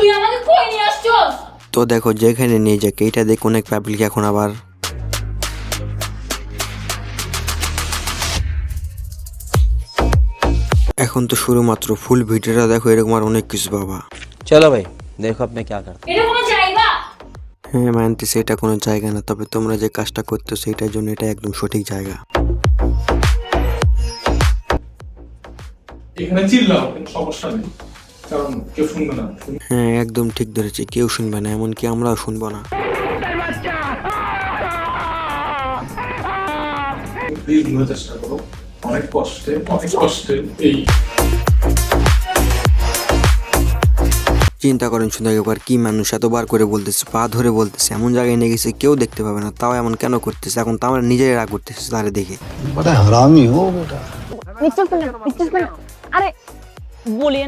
তুই আমাকে কই নিয়ে আসছস? তো দেখো যেখানে নিয়ে যাক এইটা দেখো অনেক পাবলিক এখন আবার। এখন তো শুরু মাত্র ফুল ভিডিওটা দেখো এরকম আর অনেক কিছু বাবা। চলো ভাই দেখো আপনি কি করতে এটা কোনো জায়গা? হ্যাঁ মানতে এটা কোনো জায়গা না তবে তোমরা যে কাজটা করতে সেইটার জন্য এটা একদম সঠিক জায়গা। এখানে চিল্লাও সমস্যা নেই। কারণ কেউ শুনবে না। হ্যাঁ একদম ঠিক ধরেছি কেউ শুনবে না এমনকি আমরাও শুনব না। চিন্তা করেন শুধু একবার কি মানুষ এতবার করে বলতেছে পা ধরে বলতেছে এমন জায়গায় নিয়ে গেছে কেউ দেখতে পাবে না তাও এমন কেন করতেছে? এখন তো আমরা নিজেরাই রাগ করতেছি তারে দেখে। আরে বলিয়ে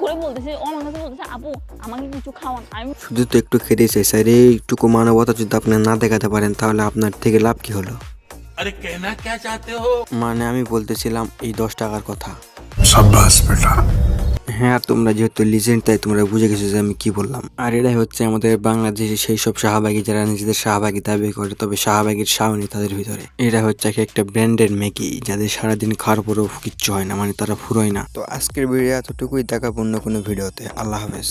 করে বলতেছি ও আমার কাছে বলতেছে আপু আমাকে কিছু খাওয়ান। আমি শুধু তো একটু খেতে চাই স্যার এইটুকু মানবতা যদি আপনি না দেখাতে পারেন তাহলে আপনার থেকে লাভ কি হলো? আরে কেনা কে চাতে হো? মানে আমি বলতেছিলাম এই দশ টাকার কথা। সাব্বাস বেটা। হ্যাঁ তোমরা যেহেতু লিজেন্ড তাই তোমরা বুঝে গেছো যে আমি কি বললাম। আর এটাই হচ্ছে আমাদের বাংলাদেশে সেই সব শাহবাগী যারা নিজেদের শাহবাগী দাবি করে, তবে শাহবাগীর সাউনি তাদের ভিতরে। এটা হচ্ছে এক একটা ব্র্যান্ডের ম্যাগি যাদের সারাদিন খাওয়ার পরেও কিচ্ছু হয় না মানে তারা ফুরোয় না। তো আজকের ভিডিও এতটুকুই, দেখা অন্য কোনো ভিডিওতে আল্লাহ হাফেজ।